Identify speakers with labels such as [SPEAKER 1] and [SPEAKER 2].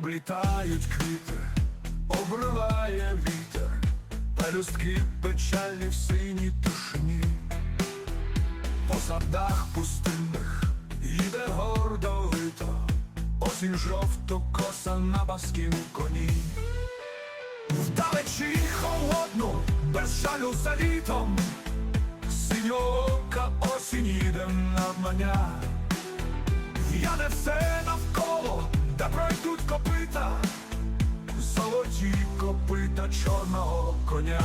[SPEAKER 1] облітають квіти, обриває вітер, пелюстки печальні в синій тишині. По садах пустинних їде гордо лито, осінь жовто коса на баскім коні. Вдалечі холодну, без жалю за літом, синьоока осінь їде навмання. Я не все копита, золоті копита чорного коня.